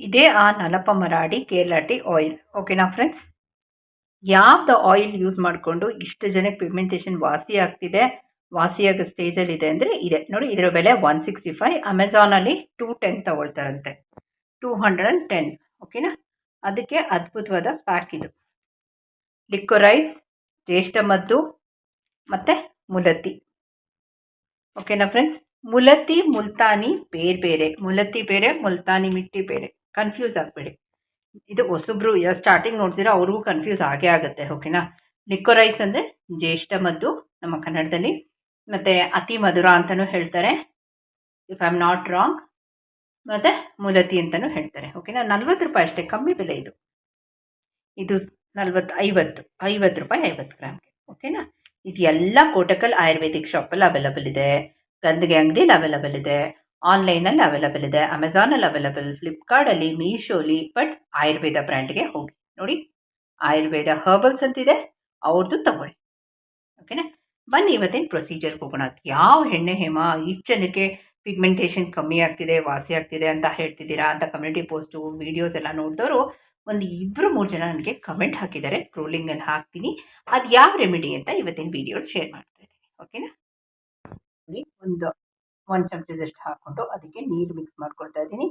ಇದೇ ಆ ನಲಪ ಮರಾಡಿ Kerala tea oil ಓಕೆನಾ ಫ್ರೆಂಡ್ಸ್ ಯಾವ್ದು ಆಯಿಲ್ ಯೂಸ್ ಮಾಡಿಕೊಂಡು ಇಷ್ಟು ಜನಕ್ಕೆ ಪಿಗ್ಮೆಂಟೇಷನ್ ವಾಸಿ ಆಗ್ತಿದೆ ವಾಸಿಯಾಗೋ ಸ್ಟೇಜಲ್ಲಿದೆ ಅಂದರೆ ಇದೆ. ನೋಡಿ, ಇದರ ಬೆಲೆ ಒನ್ ಸಿಕ್ಸ್ಟಿ ಫೈವ್ ಅಮೆಝಾನಲ್ಲಿ ಟೂ ಟೆನ್ ತಗೊಳ್ತಾರಂತೆ. ಟೂ ಹಂಡ್ರೆಡ್ ಆ್ಯಂಡ್ ಟೆನ್ ಓಕೆನಾ ಅದಕ್ಕೆ ಅದ್ಭುತವಾದ ಪ್ಯಾಕ್ ಇದು. ಲಿಕ್ವರೈಸ್ ಜ್ಯೇಷ್ಠ ಮದ್ದು, ಮತ್ತು ಮುಲತಿ ಓಕೆನಾ ಫ್ರೆಂಡ್ಸ್ ಮುಲತಿ ಮುಲ್ತಾನಿ ಬೇರೆ ಬೇರೆ ಮುಲತಿ ಬೇರೆ, ಮುಲ್ತಾನಿ, ಮಿಟ್ಟಿ ಬೇರೆ. ಕನ್ಫ್ಯೂಸ್ ಆಗಬೇಡಿ. ಇದು ಹೊಸಬ್ರು ಸ್ಟಾರ್ಟಿಂಗ್ ನೋಡ್ತೀರಾ ಅವ್ರಿಗೂ ಕನ್ಫ್ಯೂಸ್ ಆಗೇ ಆಗುತ್ತೆ ಓಕೆನಾ ಲಿಕ್ವರೈಸ್ ಅಂದರೆ ಜ್ಯೇಷ್ಠ ಮದ್ದು ನಮ್ಮ ಕನ್ನಡದಲ್ಲಿ. ಮತ್ತು ಅತಿ ಮಧುರ ಅಂತಲೂ ಹೇಳ್ತಾರೆ. If I am not wrong ಮತ್ತು ಮುಲತಿ ಅಂತಲೂ ಹೇಳ್ತಾರೆ ಓಕೆನಾ ನಲ್ವತ್ತು ರೂಪಾಯಿ ಅಷ್ಟೇ, ಕಮ್ಮಿ ಬೆಲೆ ಇದು. ಇದು ನಲ್ವತ್ತು ಐವತ್ತು ಐವತ್ತು ರೂಪಾಯಿ, ಐವತ್ತು ಗ್ರಾಮ್ಗೆ ಓಕೆನಾ ಇದು ಎಲ್ಲ ಕೋಟಕಲ್ ಆಯುರ್ವೇದಿಕ್ ಶಾಪಲ್ಲಿ ಅವೈಲಬಲ್ ಇದೆ. ಗಂದಿಗೆ ಅಂಗಡಿಯಲ್ಲಿ ಅವೈಲಬಲ್ ಇದೆ. ಆನ್ಲೈನಲ್ಲಿ ಅವೈಲಬಲ್ ಇದೆ. ಅಮೆಝಾನಲ್ಲಿ ಅವೈಲಬಲ್ ಫ್ಲಿಪ್ಕಾರ್ಟಲ್ಲಿ ಮೀಶೋಲಿ ಬಟ್ ಆಯುರ್ವೇದ ಬ್ರ್ಯಾಂಡ್ಗೆ ಹೋಗಿ. ನೋಡಿ ಆಯುರ್ವೇದ ಹರ್ಬಲ್ಸ್ ಅಂತಿದೆ ಅವ್ರದ್ದು ತಗೊಳ್ಳಿ. ಓಕೆನಾ ಬನ್ನಿ ಇವತ್ತಿನ ಪ್ರೊಸೀಜರ್ಗೆ ಹೋಗೋಣ. ಯಾವ ಹೆಣ್ಣೆ ಹೇಮ ಇಷ್ಟು ಜನಕ್ಕೆ ಪಿಗ್ಮೆಂಟೇಷನ್ ಕಮ್ಮಿ ಆಗ್ತಿದೆ, ವಾಸಿ ಆಗ್ತಿದೆ ಅಂತ ಹೇಳ್ತಿದ್ದೀರಾ ಅಂತ ಕಮ್ಯುನಿಟಿ ಪೋಸ್ಟು ವೀಡಿಯೋಸ್ ಎಲ್ಲ ನೋಡಿದವರು, ಒಂದು ಇಬ್ಬರು ಮೂರು ಜನ ನನಗೆ ಕಮೆಂಟ್ ಹಾಕಿದ್ದಾರೆ ಸ್ಕ್ರೋಲಿಂಗಲ್ಲಿ ಹಾಕ್ತೀನಿ. ಅದು ಯಾವ ರೆಮಿಡಿ ಅಂತ ಇವತ್ತಿನ ವೀಡಿಯೋ ಶೇರ್ ಮಾಡ್ತಾ ಇದ್ದೀನಿ. ಓಕೆನಾ ಒಂದು ಒಂದು ಚಮಚದಷ್ಟು ಹಾಕ್ಕೊಂಡು ಅದಕ್ಕೆ ನೀರು ಮಿಕ್ಸ್ ಮಾಡ್ಕೊಳ್ತಾ ಇದ್ದೀನಿ.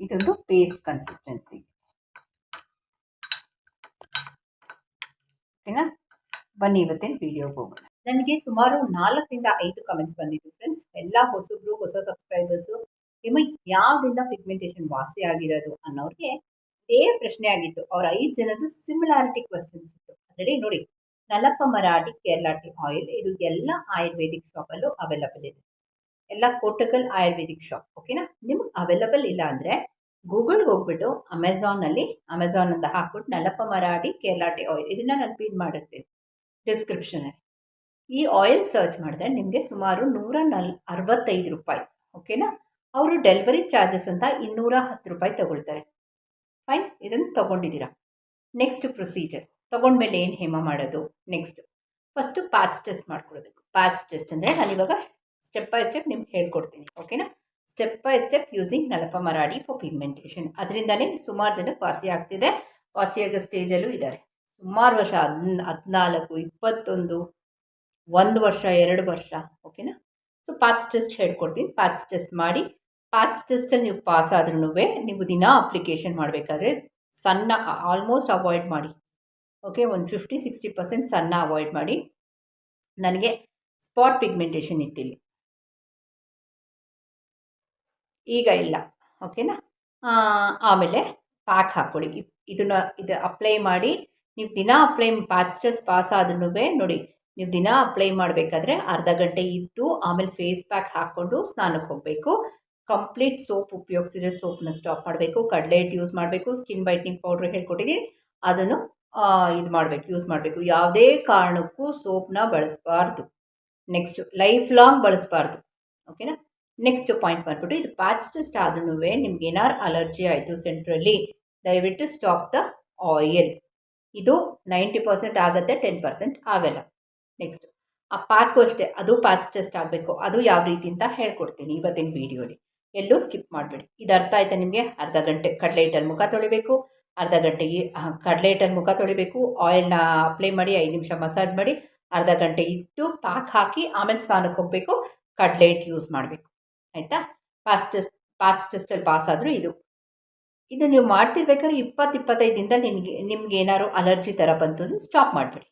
ಇದೊಂದು ಪೇಸ್ಟ್ ಕನ್ಸಿಸ್ಟೆನ್ಸಿ ಓಕೆನಾ? ಬನ್ನಿ ಇವತ್ತಿನ ವಿಡಿಯೋಗೆ ಹೋಗೋಣ. ನನಗೆ ಸುಮಾರು ನಾಲ್ಕರಿಂದ ಐದು ಕಮೆಂಟ್ಸ್ ಬಂದಿತ್ತು ಫ್ರೆಂಡ್ಸ್ ಎಲ್ಲ ಹೊಸಬ್ರು, ಹೊಸ ಸಬ್ಸ್ಕ್ರೈಬರ್ಸು ನಿಮಗೆ ಯಾವುದರಿಂದ ಪಿಗ್ಮೆಂಟೇಷನ್ ವಾಸಿ ಆಗಿರೋದು ಅನ್ನೋರಿಗೆ ಇದೇ ಪ್ರಶ್ನೆ ಆಗಿತ್ತು. ಅವ್ರ ಐದು ಜನದ್ದು ಸಿಮಿಲಾರಿಟಿ ಕ್ವಶನ್ಸ್ ಇತ್ತು. ಅದರಲ್ಲಿ ನೋಡಿ, ನಲಪ್ಪ ಮರಾಠಿ, ಕೇರಳ ಆಯಿಲ್ ಇದು ಎಲ್ಲ ಆಯುರ್ವೇದಿಕ್ ಶಾಪಲ್ಲೂ ಅವೈಲಬಲ್ ಇದೆ. ಎಲ್ಲ ಕೋಟಕಲ್ ಆಯುರ್ವೇದಿಕ್ ಶಾಪ್ ಓಕೆನಾ ನಿಮ್ಗೆ ಅವೈಲಬಲ್ ಇಲ್ಲ ಅಂದರೆ ಗೂಗಲ್ಗೆ ಹೋಗ್ಬಿಟ್ಟು ಅಮೆಝಾನಲ್ಲಿ ಅಮೆಝಾನ್ ಅಂತ ಹಾಕ್ಬಿಟ್ಟು ನಲಪ್ಪ ಮರಾಠಿ, ಕೇರಳ ಆಯಿಲ್ ಇದನ್ನು ನಾನು ಪಿನ್ ಮಾಡಿರ್ತೀನಿ ಡಿಸ್ಕ್ರಿಪ್ಷನಲ್ಲಿ ಈ ಆಯಿಲ್ ಸರ್ಚ್ ಮಾಡಿದ್ರೆ ನಿಮಗೆ ಸುಮಾರು ನೂರ ನಲ್, ಅರವತ್ತೈದು ರೂಪಾಯಿ ಓಕೆನಾ ಅವರು ಡೆಲಿವರಿ ಚಾರ್ಜಸ್ ಅಂತ ಇನ್ನೂರ ಹತ್ತು ರೂಪಾಯಿ ತಗೊಳ್ತಾರೆ. ಫೈನ್ ಇದನ್ನು ತೊಗೊಂಡಿದ್ದೀರಾ? ನೆಕ್ಸ್ಟ್ ಪ್ರೊಸೀಜರ್ ತೊಗೊಂಡ್ಮೇಲೆ ಏನು ಹೇಮ ಮಾಡೋದು? ನೆಕ್ಸ್ಟ್ ಫಸ್ಟು ಪ್ಯಾಚ್ ಟೆಸ್ಟ್ ಮಾಡ್ಕೊಳ್ಬೇಕು ಪ್ಯಾಚ್ ಟೆಸ್ಟ್ ಅಂದರೆ ನಾನಿವಾಗ ಸ್ಟೆಪ್ ಬೈ ಸ್ಟೆಪ್ ನಿಮ್ಗೆ ಹೇಳ್ಕೊಡ್ತೀನಿ ಓಕೆನಾ step by step using Nalpamaradi for pigmentation ಅದರಿಂದನೇ ಸುಮಾರು ಜನಕ್ಕೆ ವಾಸಿ ಆಗ್ತಿದೆ. ವಾಸಿಯಾಗೋ ಸ್ಟೇಜಲ್ಲೂ ಇದ್ದಾರೆ ಸುಮಾರು ವರ್ಷ ಹದ್ ಹದಿನಾಲ್ಕು, ಇಪ್ಪತ್ತೊಂದು, ಒಂದು ವರ್ಷ, ಎರಡು ವರ್ಷ ಓಕೆನಾ ಸೊ ಪ್ಯಾಚ್ ಟೆಸ್ಟ್ ಹೇಳ್ಕೊಡ್ತೀನಿ. ಪ್ಯಾಚ್ ಟೆಸ್ಟ್ ಮಾಡಿ ಪ್ಯಾಚ್ ಟೆಸ್ಟಲ್ಲಿ ನೀವು ಪಾಸ್ ಆದ್ರೂ ನೀವು ದಿನ ಅಪ್ಲಿಕೇಶನ್ ಮಾಡಬೇಕಾದ್ರೆ ಸಣ್ಣ ಆಲ್ಮೋಸ್ಟ್ ಅವಾಯ್ಡ್ ಮಾಡಿ. ಓಕೆ ಒಂದು ಫಿಫ್ಟಿ ಸಿಕ್ಸ್ಟಿ ಪರ್ಸೆಂಟ್ ಸಣ್ಣ ಅವಾಯ್ಡ್ ಮಾಡಿ. ನನಗೆ ಸ್ಪಾಟ್ ಪಿಗ್ಮೆಂಟೇಷನ್ ಇತ್ತಿಲ್ಲ ಈಗ ಇಲ್ಲ. ಓಕೆನಾ ಆಮೇಲೆ ಪ್ಯಾಕ್ ಹಾಕ್ಕೊಳ್ಳಿ ಇದನ್ನು, ಇದು ಅಪ್ಲೈ ಮಾಡಿ. ನೀವು ದಿನ ಅಪ್ಲೈ ಪ್ಯಾಚ್ ಟೆಸ್ಟ್ ಪಾಸ್ ಆದ್ರೂ ನೋಡಿ, ನೀವು ದಿನ ಅಪ್ಲೈ ಮಾಡಬೇಕಾದ್ರೆ ಅರ್ಧ ಗಂಟೆ ಇದ್ದು ಆಮೇಲೆ ಫೇಸ್ ಪ್ಯಾಕ್ ಹಾಕ್ಕೊಂಡು ಸ್ನಾನಕ್ಕೆ ಹೋಗಬೇಕು. ಕಂಪ್ಲೀಟ್ ಸೋಪ್ ಉಪಯೋಗಿಸಿದ್ರೆ ಸೋಪ್ನ ಸ್ಟಾಪ್ ಮಾಡಬೇಕು. ಕಡಲೆ ಹಿಟ್ಟು ಯೂಸ್ ಮಾಡಬೇಕು. ಸ್ಕಿನ್ ವೈಟ್ನಿಂಗ್ ಪೌಡ್ರ್ ಹೇಳ್ಕೊಟ್ಟಿದ್ದೀನಿ ಅದನ್ನು ಇದು ಮಾಡಬೇಕು ಯೂಸ್ ಮಾಡಬೇಕು. ಯಾವುದೇ ಕಾರಣಕ್ಕೂ ಸೋಪ್ನ ಬಳಸಬಾರ್ದು. ನೆಕ್ಸ್ಟು ಲೈಫ್ ಲಾಂಗ್ ಬಳಸಬಾರ್ದು ಓಕೆನಾ ನೆಕ್ಸ್ಟ್ ಪಾಯಿಂಟ್ ಬಂದ್ಬಿಟ್ಟು, ಇದು ಪ್ಯಾಚ್ ಟೆಸ್ಟ್ ಆದ್ರೂ ನಿಮ್ಗೆ ಏನಾರು ಅಲರ್ಜಿ ಆಯಿತು ಸೆಂಟ್ರಲ್ಲಿ ದಯವಿಟ್ಟು ಸ್ಟಾಪ್ ದ ಆಯಿಲ್ ಇದು ನೈಂಟಿ ಪರ್ಸೆಂಟ್ ಆಗುತ್ತೆ ಟೆನ್ ಪರ್ಸೆಂಟ್ ಆಗಲ್ಲ. ನೆಕ್ಸ್ಟ್ ಆ ಪ್ಯಾಕು ಅಷ್ಟೇ, ಅದು ಪ್ಯಾಚ್ ಟೆಸ್ಟ್ ಆಗಬೇಕು. ಅದು ಯಾವ ರೀತಿ ಅಂತ ಹೇಳ್ಕೊಡ್ತೀನಿ ಇವತ್ತಿನ ವೀಡಿಯೋಲಿ ಎಲ್ಲೂ ಸ್ಕಿಪ್ ಮಾಡಬೇಡಿ. ಇದು ಅರ್ಥ ಆಯ್ತಾ ನಿಮಗೆ? ಅರ್ಧ ಗಂಟೆ ಕಡಲೆ ಹಿಟ್ಟಲ್ಲಿ ಮುಖ ತೊಳಿಬೇಕು. ಅರ್ಧ ಗಂಟೆಗೆ ಕಡಲೆ ಹಿಟ್ಟಲ್ಲಿ ಮುಖ ತೊಳಿಬೇಕು. ಆಯಿಲ್ನ ಅಪ್ಲೈ ಮಾಡಿ ಐದು ನಿಮಿಷ ಮಸಾಜ್ ಮಾಡಿ ಅರ್ಧ ಗಂಟೆ ಇಟ್ಟು ಪ್ಯಾಕ್ ಹಾಕಿ ಆಮೇಲೆ ಸ್ನಾನಕ್ಕೆ ಹೋಗಬೇಕು. ಕಡಲೆ ಹಿಟ್ಟು ಯೂಸ್ ಮಾಡಬೇಕು. ಆಯಿತಾ? ಪಾಸ್ ಟೆಸ್ಟ್ ಪಾಸ್ ಟೆಸ್ಟಲ್ಲಿ ಪಾಸ್ ಆದರೂ ಇದು. ಇದು ನೀವು ಮಾಡ್ತಿರ್ಬೇಕಾದ್ರೆ ಇಪ್ಪತ್ತು, ಇಪ್ಪತ್ತೈದು ನಿಮಗೆ, ನಿಮ್ಗೆ ಏನಾದ್ರು ಅಲರ್ಜಿ ಥರ ಬಂತು ಅಂದರೆ ಸ್ಟಾಪ್ ಮಾಡಿಬಿಡಿ.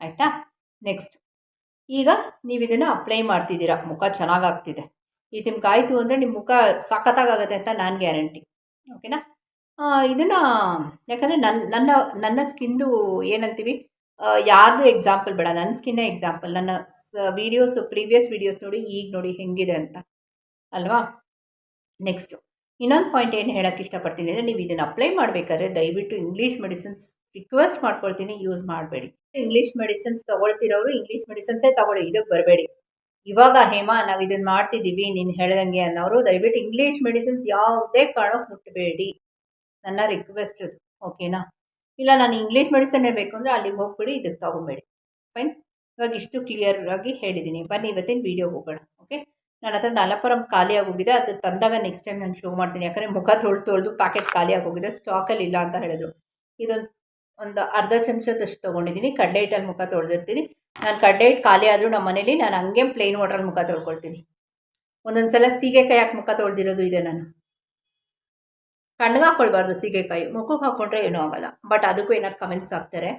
ಆಯಿತಾ? ನೆಕ್ಸ್ಟ್. ಈಗ ನೀವು ಇದನ್ನು ಅಪ್ಲೈ ಮಾಡ್ತಿದ್ದೀರಾ. ಮುಖ ಚೆನ್ನಾಗಾಗ್ತಿದೆ ಇದು ನಿಮ್ಗೆ ಆಯಿತು ಅಂದರೆ ನಿಮ್ಮ ಮುಖ ಸಖತ್ತಾಗುತ್ತೆ ಅಂತ ನಾನು ಗ್ಯಾರಂಟಿ. ಓಕೆನಾ? ಇದನ್ನು, ಯಾಕಂದರೆ ನನ್ನ ನನ್ನ ನನ್ನ ಸ್ಕಿನ್ದು ಏನಂತೀವಿ ಯಾರ್ದು ಎಕ್ಸಾಂಪಲ್ ಬೇಡ ನನ್ನ ಸ್ಕಿನ್ನೇ ಎಕ್ಸಾಂಪಲ್ ನನ್ನ ವೀಡಿಯೋಸು ಪ್ರೀವಿಯಸ್ ವೀಡಿಯೋಸ್ ನೋಡಿ ಈಗ ನೋಡಿ ಹೆಂಗಿದೆ ಅಂತ. ಅಲ್ವಾ? ನೆಕ್ಸ್ಟು ಇನ್ನೊಂದು ಪಾಯಿಂಟ್ ಏನು ಹೇಳೋಕ್ಕೆ ಇಷ್ಟಪಡ್ತೀನಿ ಅಂದರೆ ನೀವು ಇದನ್ನು ಅಪ್ಲೈ ಮಾಡಬೇಕಾದ್ರೆ ದಯವಿಟ್ಟು ಇಂಗ್ಲೀಷ್ ಮೆಡಿಸಿನ್ಸ್ ರಿಕ್ವೆಸ್ಟ್ ಮಾಡ್ಕೊಳ್ತೀನಿ ಯೂಸ್ ಮಾಡಬೇಡಿ. ಇಂಗ್ಲೀಷ್ ಮೆಡಿಸಿನ್ಸ್ ತೊಗೊಳ್ತಿರೋರು ಇಂಗ್ಲೀಷ್ ಮೆಡಿಸಿನ್ಸೇ ತೊಗೊಳ್ಳಿ ಇದಕ್ಕೆ ಬರಬೇಡಿ. ಇವಾಗ ಹೇಮಾ, ನಾವು ಇದನ್ನು ಮಾಡ್ತಿದ್ದೀವಿ ನೀನು ಹೇಳ್ದಂಗೆ ಅನ್ನೋರು, ದಯವಿಟ್ಟು ಇಂಗ್ಲೀಷ್ ಮೆಡಿಸಿನ್ಸ್ ಯಾವುದೇ ಕಾರಣಕ್ಕೆ ಮುಟ್ಟಬೇಡಿ ನನ್ನ ರಿಕ್ವೆಸ್ಟ್ ಅದು ಓಕೆನಾ ಇಲ್ಲ, ನಾನು ಇಂಗ್ಲೀಷ್ ಮೆಡಿಸನ್ನೇ ಬೇಕು ಅಂದರೆ ಅಲ್ಲಿಗೆ ಹೋಗ್ಬಿಡಿ ಇದಕ್ಕೆ ತೊಗೊಬೇಡಿ. ಫೈನ್ ಇವಾಗ ಇಷ್ಟು ಕ್ಲಿಯರ್ ಆಗಿ ಹೇಳಿದ್ದೀನಿ ಬನ್ನಿ ಇವತ್ತಿನ ವೀಡಿಯೋ ಹೋಗೋಣ ಓಕೆ ನನ್ನ ಹತ್ರ ನಲಪುರಂ ಖಾಲಿ ಆಗೋಗಿದೆ ಅದು ತಂದಾಗ ನೆಕ್ಸ್ಟ್ ಟೈಮ್ ನಾನು ಶೋ ಮಾಡ್ತೀನಿ. ಯಾಕಂದರೆ ಮುಖ ತೊಳೆದು ತೊಳೆದು ಪ್ಯಾಕೆಟ್ ಖಾಲಿಯಾಗಿ ಹೋಗಿದೆ ಸ್ಟಾಕಲ್ಲಿ ಇಲ್ಲ ಅಂತ ಹೇಳಿದ್ರು. ಇದೊಂದು ಒಂದು ಅರ್ಧ ಚಮಚದಷ್ಟು ತೊಗೊಂಡಿದ್ದೀನಿ. ಕಡ್ಡೆ ಹಿಟ್ಟಲ್ಲಿ ಮುಖ ತೊಳೆದಿರ್ತೀನಿ. ನಾನು ಕಡ್ಡೆ ಹಿಟ್ಟು ಖಾಲಿ ಆದರೂ ನಮ್ಮ ಮನೇಲಿ ನಾನು ಹಂಗೆ ಪ್ಲೇನ್ ವಾಟ್ರಲ್ಲಿ ಮುಖ ತೊಳ್ಕೊಳ್ತೀನಿ. ಒಂದೊಂದು ಸಲ ಸೀಗೆಕಾಯಿ ಹಾಕಿ ಮುಖ ತೊಳೆದಿರೋದು ಇದೆ ನಾನು. ಕಣ್ಣಿಗೆ ಹಾಕ್ಕೊಳ್ಬಾರ್ದು ಸೀಗೆಕಾಯಿ. ಮುಖಕ್ಕೆ ಹಾಕ್ಕೊಂಡ್ರೆ ಏನೂ ಆಗಲ್ಲ. ಬಟ್ ಅದಕ್ಕೂ ಏನಾದ್ರು ಕಮೆಂಟ್ಸ್ ಹಾಕ್ತಾರೆ.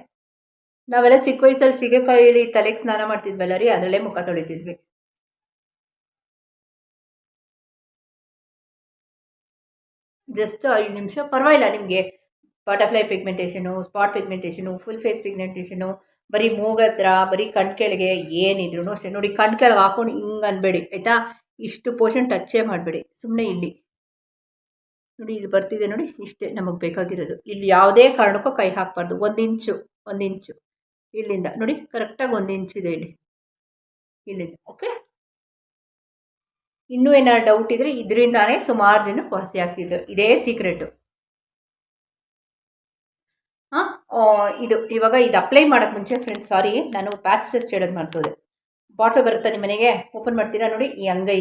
ನಾವೆಲ್ಲ ಚಿಕ್ಕ ವಯಸ್ಸಲ್ಲಿ ಸೀಗೆಕಾಯಿಲಿ ತಲೆಗೆ ಸ್ನಾನ ಮಾಡ್ತಿದ್ವಲ್ಲ ರೀ, ಅದರಲ್ಲೇ ಮುಖ ತೊಳಿತಿದ್ವಿ. ಜಸ್ಟ್ ಐದು ನಿಮಿಷ. ಪರವಾಗಿಲ್ಲ, ನಿಮಗೆ butterfly pigmentation spot pigmentation full face pigmentation ಬರೀ ಮೂಗತ್ರ ಬರೀ ಕಣ್ ಕೆಳಗೆ ಏನಿದ್ರು ಅಷ್ಟೇ. ನೋಡಿ, ಕಣ್ ಕೆಳಗೆ ಹಾಕೊಂಡು ಹಿಂಗೆ ಅನ್ಬೇಡಿ, ಆಯಿತಾ? ಇಷ್ಟು ಪೋರ್ಷನ್ ಟಚ್ಚೇ ಮಾಡಬೇಡಿ ಸುಮ್ಮನೆ ಇಲ್ಲಿ. ನೋಡಿ, ಇಲ್ಲಿ ಬರ್ತಿದೆ ನೋಡಿ, ಇಷ್ಟೇ ನಮಗೆ ಬೇಕಾಗಿರೋದು. ಇಲ್ಲಿ ಯಾವುದೇ ಕಾರಣಕ್ಕೂ ಕೈ ಹಾಕಬಾರ್ದು, ಒಂದು ಇಂಚು ಒಂದು ಇಂಚು. ಇಲ್ಲಿಂದ, ನೋಡಿ ಕರೆಕ್ಟಾಗಿ ಒಂದು ಇಂಚಿದೆ ಇಲ್ಲಿ. ಇಲ್ಲಿಂದ ಓಕೆ ಇನ್ನೂ ಏನಾರು ಡೌಟ್ ಇದ್ದರೆ ಇದರಿಂದಾನೇ ಸುಮಾರು ಜನ ವಾಸಿ ಆಗ್ತಿದ್ರು. ಇದೇ ಸೀಕ್ರೆಟು ಇದು ಇವಾಗ ಇದು ಅಪ್ಲೈ ಮಾಡೋಕ್ಕೆ ಮುಂಚೆ ಫ್ರೆಂಡ್ಸ್ ಸಾರಿ ನಾನು ಪ್ಯಾಚ್ ಟೆಸ್ಟ್ ಹೇಳೋದು ಮಾಡ್ತದೆ ಬಾಟ್ಲು ಬರುತ್ತೆ ನಿಮ್ಮ ಮನೆಗೆ ಓಪನ್ ಮಾಡ್ತೀರಾ ನೋಡಿ, ಈ ಅಂಗೈ.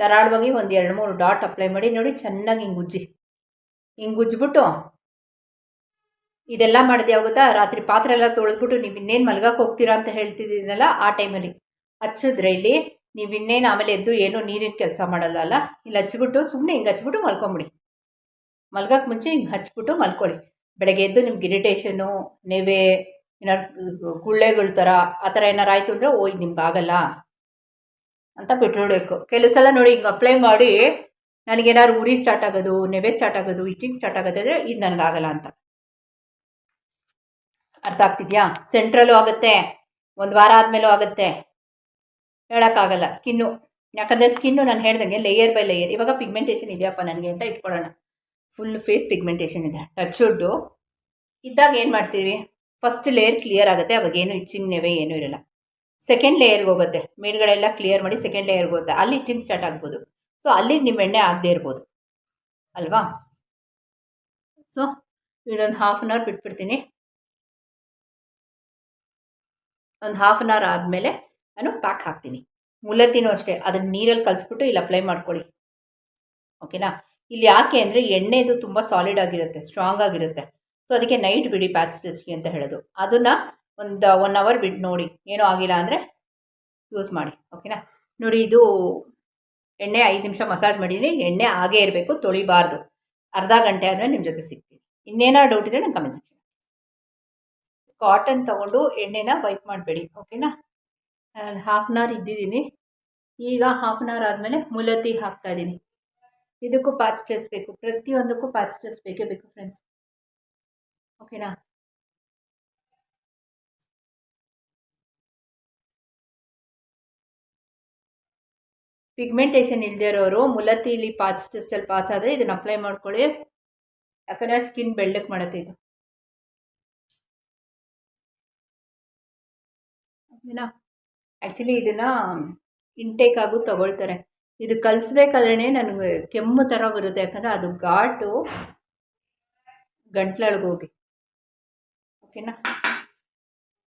ಧಾರಾಳವಾಗಿ ಒಂದು ಎರಡು ಮೂರು ಡಾಟ್ ಅಪ್ಲೈ ಮಾಡಿ, ನೋಡಿ ಚೆನ್ನಾಗಿ ಹಿಂಗೆ ಉಜ್ಜಿ. ಹಿಂಗೆ ಉಜ್ಜಿಬಿಟ್ಟು, ಇದೆಲ್ಲ ಮಾಡಿದೆ ಆಗುತ್ತಾ ರಾತ್ರಿ ಪಾತ್ರೆ ಎಲ್ಲ ತೊಳೆದ್ಬಿಟ್ಟು ನೀವು ಇನ್ನೇನು ಮಲ್ಗಕ್ಕೆ ಹೋಗ್ತೀರಾ ಅಂತ ಹೇಳ್ತಿದ್ದೀನಲ್ಲ ಆ ಟೈಮಲ್ಲಿ ಹಚ್ಚಿದ್ರೆ ಇಲ್ಲಿ ನೀವು ಇನ್ನೇನು ಆಮೇಲೆ ಎದ್ದು ಏನು ನೀರಿನ ಕೆಲಸ ಮಾಡಲ್ಲ ಅಲ್ಲ? ಇಲ್ಲಿ ಹಚ್ಚಿಬಿಟ್ಟು ಸುಮ್ಮನೆ ಹಿಂಗೆ ಹಚ್ಬಿಟ್ಟು ಮಲ್ಕೊಂಬಿಡಿ. ಮಲ್ಗಕ್ಕೆ ಮುಂಚೆ ಹಿಂಗೆ ಹಚ್ಬಿಟ್ಟು ಮಲ್ಕೊಳ್ಳಿ. ಬೆಳಗ್ಗೆ ಎದ್ದು ನಿಮ್ಗೆ ಇರಿಟೇಷನ್ನು ನೆವೆ ಏನಾದ್ರು ಗುಳ್ಳೆಗಳ ಥರ ಆ ಥರ ಏನಾರು ಆಯಿತು ಅಂದರೆ ಓ ಇದು ನಿಮ್ಗೆ ಆಗಲ್ಲ ಅಂತ ಬಿಟ್ಬಿಡ್ಬೇಕು. ಕೆಲವು ಸಲ ನೋಡಿ ಹಿಂಗೆ ಅಪ್ಲೈ ಮಾಡಿ ನನಗೇನಾದ್ರು ಉರಿ ಸ್ಟಾರ್ಟ್ ಆಗೋದು, ನೆವೆ ಸ್ಟಾರ್ಟ್ ಆಗೋದು ಇಚಿಂಗ್ ಸ್ಟಾರ್ಟ್ ಆಗೋದು ಅಂದರೆ, ಇದು ನನಗಾಗಲ್ಲ ಅಂತ. ಅರ್ಥ ಆಗ್ತಿದ್ಯಾ? ಸೆಂಟ್ರಲ್ಲೂ ಆಗುತ್ತೆ, ಒಂದು ವಾರ ಆದಮೇಲೂ ಆಗುತ್ತೆ. ಹೇಳೋಕ್ಕಾಗಲ್ಲ ಸ್ಕಿನ್ನು ಯಾಕಂದರೆ ಸ್ಕಿನ್ನು ನಾನು ಹೇಳ್ದಂಗೆ ಲೇಯರ್ ಬೈ ಲೇಯರ್ ಇವಾಗ ಪಿಗ್ಮೆಂಟೇಷನ್ ಇದೆಯಪ್ಪ ನನಗೆ ಅಂತ ಇಟ್ಕೊಳ್ಳೋಣ. ಫುಲ್ ಫೇಸ್ ಪಿಗ್ಮೆಂಟೇಷನ್ ಇದೆ. ಟಚ್ ವುಡ್ಡು ಇದ್ದಾಗ ಏನು ಮಾಡ್ತೀವಿ? ಫಸ್ಟ್ ಲೇಯರ್ ಕ್ಲಿಯರ್ ಆಗುತ್ತೆ. ಅವಾಗ ಏನು ಇಚ್ಚಿಂಗ್ ನೆವೆ ಏನೂ ಇರಲ್ಲ. ಸೆಕೆಂಡ್ ಲೇಯರ್ಗೆ ಹೋಗುತ್ತೆ. ಮೇಲ್ಗಡೆ ಎಲ್ಲ ಕ್ಲಿಯರ್ ಮಾಡಿ ಸೆಕೆಂಡ್ ಲೇಯರ್ಗೆ ಹೋಗುತ್ತೆ. ಅಲ್ಲಿ ಇಚ್ಚಿಂಗ್ ಸ್ಟಾರ್ಟ್ ಆಗ್ಬೋದು. ಸೊ ಅಲ್ಲಿ ನಿಮ್ಮ ಎಣ್ಣೆ ಆಗದೆ ಇರ್ಬೋದು. ಅಲ್ವಾ? ಸೊ ಇದೊಂದು ಹಾಫ್ ಆನ್ ಅವರ್ ಬಿಟ್ಬಿಡ್ತೀನಿ. ಒಂದು ಹಾಫ್ ಆನ್ ಅವರ್ ಆದಮೇಲೆ ನಾನು ಪ್ಯಾಕ್ ಹಾಕ್ತೀನಿ. ಮುಲ್ಲತ್ತಿನೂ ಅಷ್ಟೇ. ಅದನ್ನು ನೀರಲ್ಲಿ ಕಲಿಸ್ಬಿಟ್ಟು ಇಲ್ಲಿ ಅಪ್ಲೈ ಮಾಡ್ಕೊಳ್ಳಿ. ಓಕೆನಾ ಇಲ್ಲಿ ಯಾಕೆ ಅಂದರೆ ಎಣ್ಣೆದು ತುಂಬ ಸಾಲಿಡ್ ಆಗಿರುತ್ತೆ ಸ್ಟ್ರಾಂಗ್ ಆಗಿರುತ್ತೆ. ಸೊ ಅದಕ್ಕೆ ನೈಟ್ ಬಿಡಿ ಪ್ಯಾಚ್ ಟೆಸ್ಟ್ಗೆ ಅಂತ ಹೇಳೋದು. ಅದನ್ನು ಒಂದು ಒನ್ ಅವರ್ ಬಿಟ್ಟು ನೋಡಿ, ಏನೂ ಆಗಿಲ್ಲ ಅಂದರೆ ಯೂಸ್ ಮಾಡಿ ಓಕೆನಾ ನೋಡಿ, ಇದು ಎಣ್ಣೆ ಐದು ನಿಮಿಷ ಮಸಾಜ್ ಮಾಡಿದ್ದೀನಿ ಎಣ್ಣೆ ಆಗೇ ಇರಬೇಕು, ತೊಳಿಬಾರ್ದು. ಅರ್ಧ ಗಂಟೆ ಆದಮೇಲೆ ನಿಮ್ಮ ಜೊತೆ ಸಿಗ್ತೀನಿ. ಇನ್ನೇನಾದ್ರು ಡೌಟ್ ಇದ್ದರೆ ನಾನು ಕಮೆಂಟ್ ಕಾಟನ್ ತೊಗೊಂಡು ಎಣ್ಣೆನ ವೈಪ್ ಮಾಡಬೇಡಿ ಓಕೆನಾ ಹಾಫ್ ಆನ್ ಅವರ್ ಇದ್ದಿದ್ದೀನಿ. ಈಗ ಹಾಫ್ ಆನ್ ಅವರ್ ಆದಮೇಲೆ ಮುಲತಿ ಹಾಕ್ತಾಯಿದ್ದೀನಿ ಇದಕ್ಕೂ ಪ್ಯಾಚ್ ಸ್ಟ್ರೆಸ್ ಬೇಕು. ಪ್ರತಿಯೊಂದಕ್ಕೂ ಪ್ಯಾಚ್ ಸ್ಟ್ರೆಸ್ ಬೇಕೇ ಬೇಕು ಫ್ರೆಂಡ್ಸ್ ಓಕೆನಾ ಪಿಗ್ಮೆಂಟೇಷನ್ ಇಲ್ಲದೆ ಇರೋರು ಮುಲತಿಲಿ ಪಾಚ್ ಟೆಸ್ಟಲ್ಲಿ ಪಾಸ್ ಆದರೆ ಇದನ್ನು ಅಪ್ಲೈ ಮಾಡ್ಕೊಳ್ಳಿ. ಯಾಕಂದರೆ ಸ್ಕಿನ್ ಬೆಳ್ಳಕ್ಕೆ ಮಾಡುತ್ತೆ ಇದು. ಓಕೆನಾ ಆ್ಯಕ್ಚುಲಿ ಇದನ್ನು ಇಂಟೇಕ್ ಆಗು ತಗೊಳ್ತಾರೆ. ಇದು ಕಲಿಸ್ಬೇಕಾದ್ರೆ ನನಗೆ ಕೆಮ್ಮು ಥರ ಬರುತ್ತೆ. ಯಾಕಂದರೆ ಅದು ಘಾಟು ಹೋಗಿ. ಓಕೆನಾ?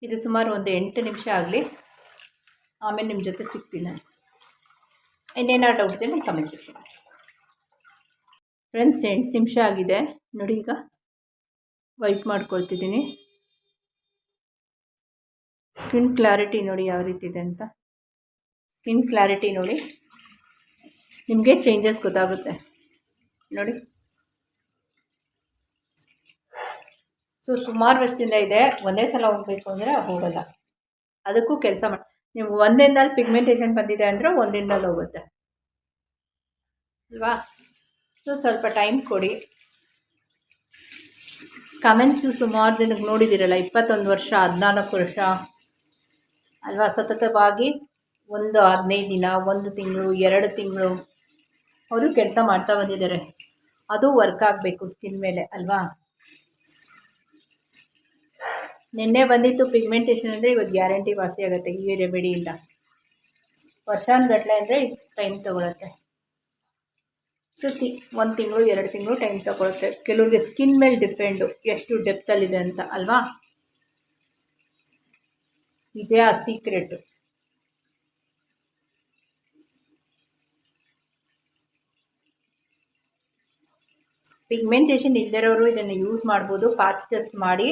ಇದು ಸುಮಾರು ಒಂದು ಎಂಟು ನಿಮಿಷ ಆಗಲಿ. ಆಮೇಲೆ ನಿಮ್ಮ ಜೊತೆ ಸಿಗ್ತೀನಿ ನಾನು. ಇನ್ನೇನಾದ್ರು ಡೌಟ್ ಇದೆ ನಾನು ಕಮೆಂಟ್ ಸೆಕ್ಷನ್ ಫ್ರೆಂಡ್ಸ್ ಎಂಟು ನಿಮಿಷ ಆಗಿದೆ. ನೋಡಿ ಈಗ ವೈಟ್ ಮಾಡ್ಕೊಳ್ತಿದ್ದೀನಿ. ಸ್ಕಿನ್ ಕ್ಲಾರಿಟಿ ನೋಡಿ ಯಾವ ರೀತಿ ಇದೆ ಅಂತ. ಸ್ಕಿನ್ ಕ್ಲಾರಿಟಿ ನೋಡಿ. ನಿಮಗೆ ಚೇಂಜಸ್ ಗೊತ್ತಾಗುತ್ತೆ. ನೋಡಿ. ಸೊ ಸುಮಾರು ವರ್ಷದಿಂದ ಇದೆ, ಒಂದೇ ಸಲ ಹೋಗಬೇಕು ಅಂದರೆ ಹೋಗಲ್ಲ. ಅದಕ್ಕೂ ಕೆಲಸ ಮಾಡಿ, ನೀವು ಒಂದಿನದಲ್ಲಿ ಪಿಗ್ಮೆಂಟೇಷನ್ ಬಂದಿದೆ ಅಂದರೆ ಒಂದಿನದಲ್ಲಿ ಹೋಗುತ್ತೆ. ಅಲ್ವಾ? ಸೊ ಸ್ವಲ್ಪ ಟೈಮ್ ಕೊಡಿ. ಕಮೆಂಟ್ಸು ಸುಮಾರು ದಿನಕ್ಕೆ ನೋಡಿದ್ದೀರಲ್ಲ ಇಪ್ಪತ್ತೊಂದು ವರ್ಷ, ಹದಿನಾಲ್ಕು ವರ್ಷ. ಅಲ್ವಾ? ಸತತವಾಗಿ ಒಂದು ಹದಿನೈದು ದಿನ, ಒಂದು ತಿಂಗಳು, ಎರಡು ತಿಂಗಳು ಅವರು ಕೆಲಸ ಮಾಡ್ತಾ ಬಂದಿದ್ದಾರೆ. ಅದು ವರ್ಕ್ ಆಗಬೇಕು ಸ್ಕಿನ್ ಮೇಲೆ, ಅಲ್ವಾ? ನಿನ್ನೆ ಬಂದಿತ್ತು ಪಿಗ್ಮೆಂಟೇಷನ್ ಅಂದರೆ ಇವತ್ತು ಗ್ಯಾರಂಟಿ ವಾಸಿ ಆಗುತ್ತೆ, ಈ ರೆಮಿಡಿಯಿಂದ ವರ್ಷಾನುಗಟ್ಲೆ ಅಂದರೆ ಟೈಮ್ ತೊಗೊಳುತ್ತೆ. ಸುತ್ತಿ ಒಂದು ತಿಂಗಳು, ಎರಡು ತಿಂಗಳು ಟೈಮ್ ತೊಗೊಳುತ್ತೆ. ಕೆಲವ್ರಿಗೆ ಸ್ಕಿನ್ ಮೇಲೆ ಡಿಪೆಂಡು ಎಷ್ಟು ಡೆಪ್ತಲ್ಲಿದೆ ಅಂತ, ಅಲ್ವಾ? ಇದೇ ಆ ಸೀಕ್ರೆಟ್ ಪಿಗ್ಮೆಂಟೇಷನ್ ಇಲ್ಲದಿರೋರು ಇದನ್ನು ಯೂಸ್ ಮಾಡ್ಬೋದು ಪಾಚ್ ಟೆಸ್ಟ್ ಮಾಡಿ.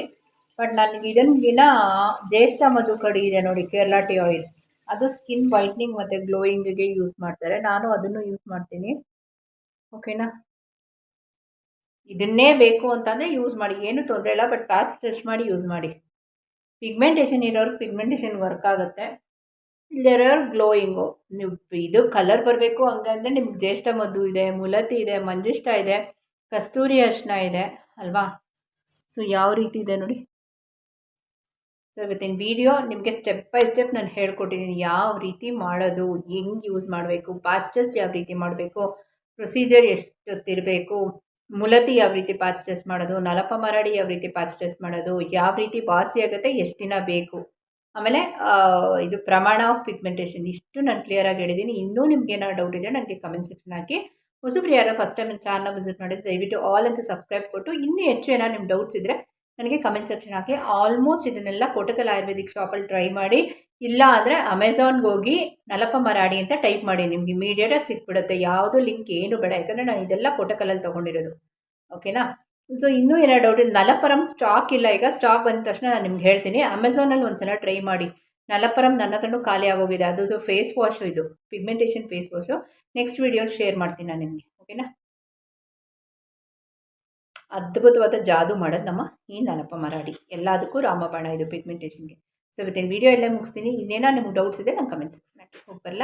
ಬಟ್ ನನಗೆ ಇದನ್ಗಿನ ಜ್ಯೇಷ್ಠ ಮಧು ಕಡಿ ಇದೆ ನೋಡಿ ಕೇರಳ ಟೀ ಆಯಿಲ್ ಅದು ಸ್ಕಿನ್ ವೈಟ್ನಿಂಗ್ ಮತ್ತು ಗ್ಲೋಯಿಂಗಿಗೆ ಯೂಸ್ ಮಾಡ್ತಾರೆ. ನಾನು ಅದನ್ನು ಯೂಸ್ ಮಾಡ್ತೀನಿ. ಓಕೆನಾ ಇದನ್ನೇ ಬೇಕು ಅಂತಂದರೆ ಯೂಸ್ ಮಾಡಿ. ಏನು ತೊಂದರೆ ಇಲ್ಲ ಬಟ್ ಪ್ಯಾಚ್ ಟೆಸ್ಟ್ ಮಾಡಿ ಯೂಸ್ ಮಾಡಿ. ಪಿಗ್ಮೆಂಟೇಷನ್ ಇರೋರು ಪಿಗ್ಮೆಂಟೇಷನ್ ವರ್ಕ್ ಆಗುತ್ತೆ. ಇಲ್ಲಿರೋರು ಗ್ಲೋಯಿಂಗು ನೀವು ಇದು ಕಲರ್ ಬರಬೇಕು ಹಂಗಂದರೆ ನಿಮ್ಗೆ ಜ್ಯೇಷ್ಠ ಮದ್ದು ಇದೆ, ಮುಲತಿ ಇದೆ, ಮಂಜಿಷ್ಟ ಇದೆ. ಕಸ್ತೂರಿ ಅರಿಶಿನ ಇದೆ, ಅಲ್ವಾ? ಸೊ ಯಾವ ರೀತಿ ಇದೆ ನೋಡಿ. ಸೊ ಇವತ್ತಿನ ವಿಡಿಯೋ ನಿಮಗೆ ಸ್ಟೆಪ್ ಬೈ ಸ್ಟೆಪ್ ನಾನು ಹೇಳ್ಕೊಟ್ಟಿದ್ದೀನಿ ಯಾವ ರೀತಿ ಮಾಡೋದು, ಹೆಂಗೆ ಯೂಸ್ ಮಾಡಬೇಕು ಟೆಸ್ಟ್ ಯಾವ ರೀತಿ ಮಾಡಬೇಕು ಪ್ರೊಸೀಜರ್ ಎಷ್ಟೊತ್ತಿರಬೇಕು, ಮುಲತಿ ಯಾವ ರೀತಿ ಟೆಸ್ಟ್ ಮಾಡೋದು, ನಲಪ ಮರಾಡಿ ಯಾವ ರೀತಿ ಟೆಸ್ಟ್ ಮಾಡೋದು, ಯಾವ ರೀತಿ ವಾಸಿ ಆಗುತ್ತೆ, ಎಷ್ಟು ದಿನ ಬೇಕು. ಆಮೇಲೆ ಇದು ಪ್ರಮಾಣ ಆಫ್ ಪಿಗ್ಮೆಂಟೇಷನ್ ಇಷ್ಟು ನಾನು ಕ್ಲಿಯರಾಗಿ ಹೇಳಿದ್ದೀನಿ ಇನ್ನೂ ನಿಮ್ಗೆ ಏನಾದ್ರು ಡೌಟ್ ಇದೆ ನನಗೆ ಕಮೆಂಟ್ ಸೆಕ್ಷನ್ ಹಾಕಿ. ಹೊಸಬ್ರು ಯಾರೋ ಫಸ್ಟ್ ಟೈಮ್ ನನ್ನ ಚಾನಲ್ ವಿಸಿಟ್ ಮಾಡಿದ್ರೆ ದಯವಿಟ್ಟು ಆಲ್ ಅಂತ ಸಬ್ಸ್ಕ್ರೈಬ್ ಕೊಟ್ಟು ಇನ್ನೂ ಹೆಚ್ಚು ಏನಾದ್ರು ನಿಮ್ಮ ಡೌಟ್ಸ್ ಇದ್ದರೆ ನನಗೆ ಕಮೆಂಟ್ ಸೆಕ್ಷನ್ ಹಾಕಿ. ಆಲ್ಮೋಸ್ಟ್ ಇದನ್ನೆಲ್ಲ ಕೋಟಕಲ್ ಆಯುರ್ವೇದಿಕ್ ಶಾಪಲ್ಲಿ ಟ್ರೈ ಮಾಡಿ. ಇಲ್ಲ ಅಂದರೆ ಅಮೆಝಾನ್ಗೆ ಹೋಗಿ ನಲಪ ಮರಾಡಿ ಅಂತ ಟೈಪ್ ಮಾಡಿ. ನಿಮ್ಗೆ ಇಮಿಡಿಯೇಟಾಗಿ ಸಿಕ್ಬಿಡುತ್ತೆ. ಯಾವುದೂ ಲಿಂಕ್ ಏನು ಬೇಡ. ಯಾಕಂದರೆ ನಾನು ಇದೆಲ್ಲ ಕೋಟಕಲಲ್ಲಿ ತೊಗೊಂಡಿರೋದು. ಓಕೆನಾ ಸೊ ಇನ್ನೂ ಏನೋ ಡೌಟ್ ನಲಪರಂ ಸ್ಟಾಕ್ ಇಲ್ಲ. ಈಗ ಸ್ಟಾಕ್ ಬಂದ ತಕ್ಷಣ ನಾನು ನಿಮ್ಗೆ ಹೇಳ್ತೀನಿ. ಅಮೆಝಾನಲ್ಲಿ ಒಂದು ಸಲ ಟ್ರೈ ಮಾಡಿ. ನಲಪರಂ ನನ್ನ ಹತ್ರನೂ ಖಾಲಿ ಆಗೋಗಿದೆ. ಅದು ಫೇಸ್ ವಾಶು ಇದು ಪಿಗ್ಮೆಂಟೇಷನ್ ಫೇಸ್ ವಾಶು ನೆಕ್ಸ್ಟ್ ವೀಡಿಯೋಲಿ ಶೇರ್ ಮಾಡ್ತೀನಿ ನಾನು ನಿಮಗೆ ಓಕೆನಾ ಅದ್ಭುತವಾದ ಜಾದು ಮಾಡೋದು ನಮ್ಮ ಈ ನಲಪ ಮರಾಡಿ. ಎಲ್ಲದಕ್ಕೂ ರಾಮಬಾಣ ಇದು ಪಿಗ್ಮೆಂಟೇಷನ್ಗೆ ಸೊ ಇವತ್ತಿನ ವೀಡಿಯೋ ಎಲ್ಲ ಮುಗಿಸ್ತೀನಿ. ಇನ್ನೇನೋ ನಿಮ್ಗೆ ಡೌಟ್ಸ್ ಇದೆ ನಂಗೆ ಕಮೆಂಟ್ ಸೆಕ್ಷನ್ ಬರಲ್ಲ